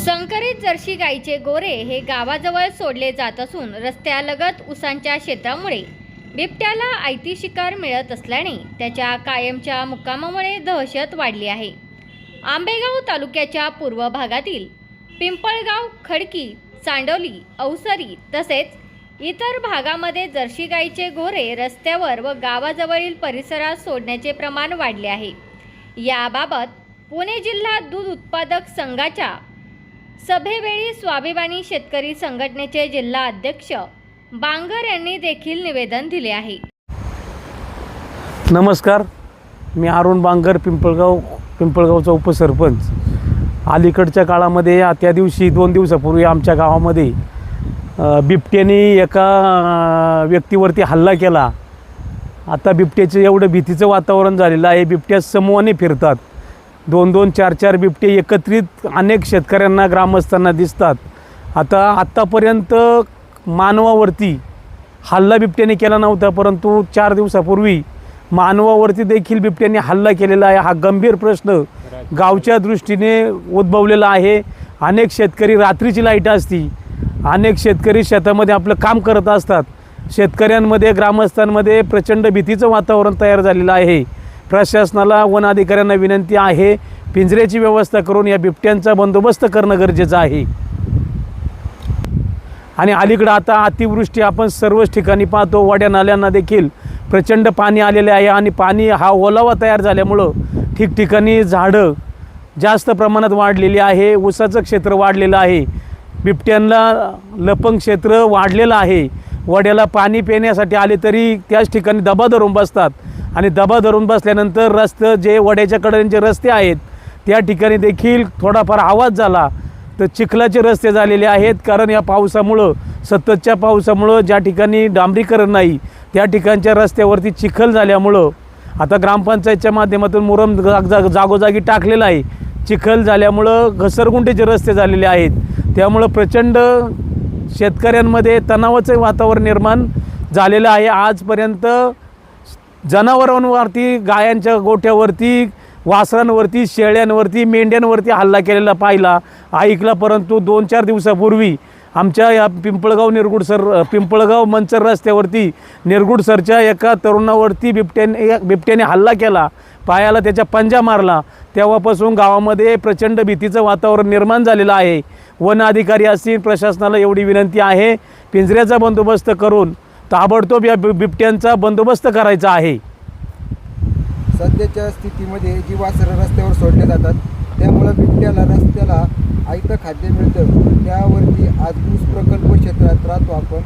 संकरित जर्सी गाईचे गोरे हे गावाजवळ सोडले जात असून रस्त्यालगत उसांच्या शेतामुळे बिबट्याला आयती शिकार मिळत असल्याने त्याच्या कायमच्या मुक्कामामुळे दहशत वाढली आहे. आंबेगाव तालुक्याच्या पूर्व भागातील पिंपळगाव खडकी चांडोली अवसरी तसेच इतर भागामध्ये जर्सी गाईचे गोरे रस्त्यावर व गावाजवळील परिसरात सोडण्याचे प्रमाण वाढले आहे. याबाबत पुणे जिल्हा दूध उत्पादक संघाच्या सभेवेळी स्वाभिमानी शेतकरी संघटनेचे जिल्हा अध्यक्ष बांगर यांनी देखील निवेदन दिले आहे. नमस्कार. मी अरुण बांगर पिंपळगाव पिंपळगावचा उपसरपंच. अलीकडच्या काळामध्ये या त्या दिवशी दोन दिवसापूर्वी आमच्या गावामध्ये बिबट्याने एका व्यक्तीवरती हल्ला केला. आता बिबट्याचं एवढं भीतीचं वातावरण झालेलं आहे. बिबट्या समूहाने फिरतात. दोन दोन चार चार बिबटे एकत्रित अनेक शेतकऱ्यांना ग्रामस्थांना दिसतात. आता आत्तापर्यंत मानवावरती हल्ला बिबट्याने केला नव्हता परंतु चार दिवसापूर्वी मानवावरती देखील बिबट्याने हल्ला केलेला आहे. हा गंभीर प्रश्न गावच्या दृष्टीने उद्भवलेला आहे. अनेक शेतकरी रात्रीची लाइट असती. अनेक शेतकरी शेतामध्ये आपलं काम करत असतात. शेतकऱ्यांमध्ये ग्रामस्थांमध्ये प्रचंड भीतीचं वातावरण तयार झालेलं आहे. प्रशासनाला वन अधिकाऱ्यांना विनंती आहे पिंजऱ्याची व्यवस्था करून या बिबट्यांचा बंदोबस्त करणं गरजेचं आहे. आणि अलीकडं आता अतिवृष्टी आपण सर्वच ठिकाणी पाहतो. वाड्या नाल्यांना देखील प्रचंड पाणी आलेले आहे आणि पाणी हा ओलावा तयार झाल्यामुळं ठिकठिकाणी झाडं जास्त प्रमाणात वाढलेली आहे. ऊसाचं क्षेत्र वाढलेलं आहे. बिबट्यांना लपंग क्षेत्र वाढलेलं आहे. वड्याला पाणी पिण्यासाठी आले तरी त्याच ठिकाणी दबा धरून बसतात. आणि दबा धरून बसल्यानंतर रस्तं जे वड्याच्या कड्यांचे रस्ते आहेत त्या ठिकाणी देखील थोडाफार आवाज झाला. तर चिखलाचे रस्ते झालेले आहेत कारण या पावसामुळं सततच्या पावसामुळं ज्या ठिकाणी डांबरीकरण नाही त्या ठिकाणच्या रस्त्यावरती चिखल झाल्यामुळं आता ग्रामपंचायतच्या माध्यमातून मुरम जाग जाग जागोजागी टाकलेला आहे. चिखल झाल्यामुळं घसरगुंडीचे रस्ते झालेले आहेत. त्यामुळं प्रचंड शेतकऱ्यांमध्ये तणावाचं वातावरण निर्माण झालेलं आहे. आजपर्यंत जनावरांवरती गायांच्या गोठ्यावरती वासरांवरती शेळ्यांवरती मेंढ्यांवरती हल्ला केलेला पाहिला. ऐकला परंतु दोन चार दिवसापूर्वी आमच्या या पिंपळगाव निरगुडसर पिंपळगाव मंचर रस्त्यावरती निरगुडसरच्या एका तरुणावरती बिबट्याने बिबट्याने हल्ला केला. पायाला त्याच्या पंजा मारला. तेव्हापासून गावामध्ये प्रचंड भीतीचं वातावरण निर्माण झालेलं आहे. वन अधिकारी असतील प्रशासनाला एवढी विनंती आहे. पिंजऱ्याचा बंदोबस्त करून ताबडतोब या बिब- बिबट्यांचा बंदोबस्त करायचा आहे. सध्याच्या स्थितीमध्ये जी वासरं रस्त्यावर सोडले जातात त्यामुळं बिबट्याला रस्त्याला आयतं खाद्य मिळतं. त्यावरती आज ऊस प्रकल्प क्षेत्रात राहतो आपण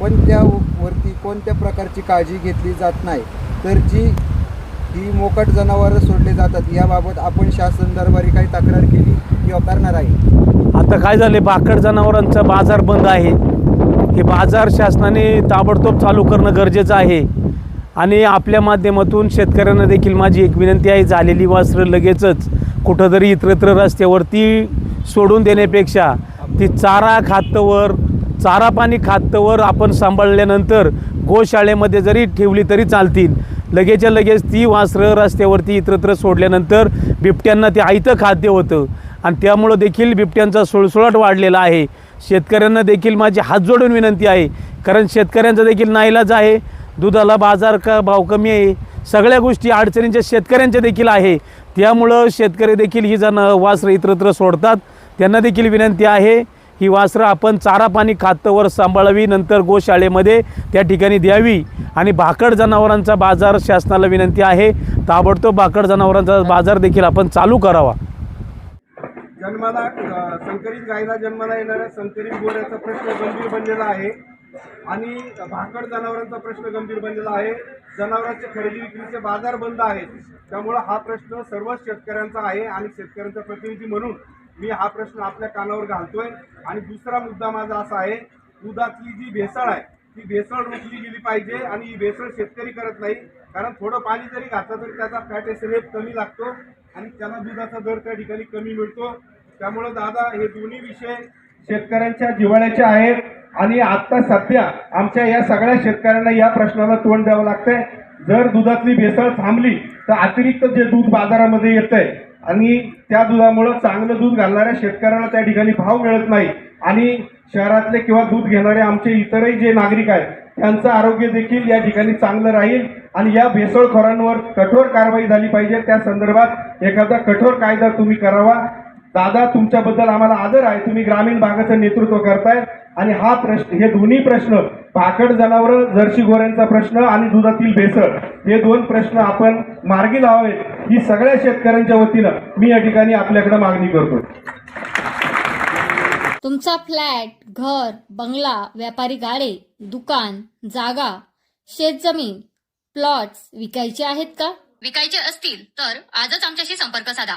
पण त्यावरती कोणत्या प्रकारची काळजी घेतली जात नाही. तर जी ही मोकाट जनावरं सोडले जातात याबाबत आपण शासन दरबारी काही तक्रार केली किंवा करणार आहे. आता काय झाले बाकड जनावरांचा बाजार बंद आहे. हे बाजार शासनाने ताबडतोब चालू करणं गरजेचं आहे. आणि आपल्या माध्यमातून शेतकऱ्यांना देखील माझी एक विनंती आहे झालेली वासरं लगेचच कुठंतरी इतरत्र रस्त्यावरती सोडून देण्यापेक्षा ती चारा खातवर चारा पाणी खातवर आपण सांभाळल्यानंतर गोशाळेमध्ये जरी ठेवली तरी चालतील. लगेचच्या लगेच ती वासरं रस्त्यावरती इतरत्र सोडल्यानंतर बिबट्यांना ते आयतं खाद्य होतं. आणि त्यामुळं देखील बिबट्यांचा सुळसुळाट वाढलेला आहे. शेतकऱ्यांना देखील माझी हात जोडून विनंती आहे. कारण शेतकऱ्यांचा देखील नाईलाज आहे. दुधाला बाजार का भाव कमी आहे. सगळ्या गोष्टी अडचणींच्या शेतकऱ्यांच्या देखील आहे. त्यामुळं शेतकरी देखील ही जण वासरं इतरत्र सोडतात. त्यांना देखील विनंती आहे. ही वासरं आपण चारा पाणी खातवर सांभाळावी. नंतर गोशाळेमध्ये त्या ठिकाणी द्यावी. आणि भाकड जनावरांचा बाजार शासनाला विनंती आहे. ताबडतोब भाकड जनावरांचा बाजार देखील आपण चालू करावा. जन्माला संकरित गायीला जन्माला येणाऱ्या संकरित गोऱ्याचा प्रश्न गंभीर बनलेला आहे. आणि भाकड जनावरांचा प्रश्न गंभीर बनलेला आहे. जनावरांचे खरेदी विक्रीचे बाजार बंद आहेत. त्यामुळं हा प्रश्न सर्वच शेतकऱ्यांचा आहे आणि शेतकऱ्यांचा प्रतिनिधी म्हणून मी हा प्रश्न आपल्या कानावर घालतोय. आणि दुसरा मुद्दा माझा असा आहे दुधातली जी भेसळ आहे ती भेसळ रोखली गेली पाहिजे आणि ही भेसळ शेतकरी करत नाही. कारण थोडं पाणी जरी घातलं तरी त्याचा फॅट रेट कमी लागतो आणि त्याला दुधाचा दर त्या ठिकाणी कमी मिळतो. त्यामुळं दादा हे दोन्ही विषय शेतकऱ्यांच्या जिव्हाळ्याचे आहेत. आणि आता सध्या आमच्या या सगळ्या शेतकऱ्यांना या प्रश्नाला तोंड द्यावं लागतंय. जर दुधातली भेसळ थांबली तर अतिरिक्त जे दूध बाजारामध्ये येत आहे आणि त्या दुधामुळं चांगलं दूध घालणाऱ्या शेतकऱ्यांना त्या ठिकाणी भाव मिळत नाही आणि शहरातले किंवा दूध घेणारे आमचे इतरही जे नागरिक आहेत त्यांचं आरोग्य देखील या ठिकाणी चांगलं राहील आणि या भेसळखोरांवर कठोर कारवाई झाली पाहिजे. त्या संदर्भात एखादा कठोर कायदा तुम्ही करावा. दादा तुमच्याबद्दल आम्हाला आदर आहे. तुम्ही ग्रामीण भागाचं नेतृत्व करताय. आणि हा प्रश्न हे दोन्ही प्रश्न पाकड जनावर जर्सी गोऱ्यांचा प्रश्न आणि दुधातील भेसळ हे दोन प्रश्न आपण मार्गी लावावेत. ही सगळ्या शेतकऱ्यांच्या वतीनं मी या ठिकाणी आपल्याकडे मागणी करतो. तुमचा फ्लॅट घर बंगला व्यापारी गाडे दुकान जागा शेतजमीन प्लॉट्स विकायचे आहेत का? विकायचे असतील तर आजच आमच्याशी संपर्क साधा.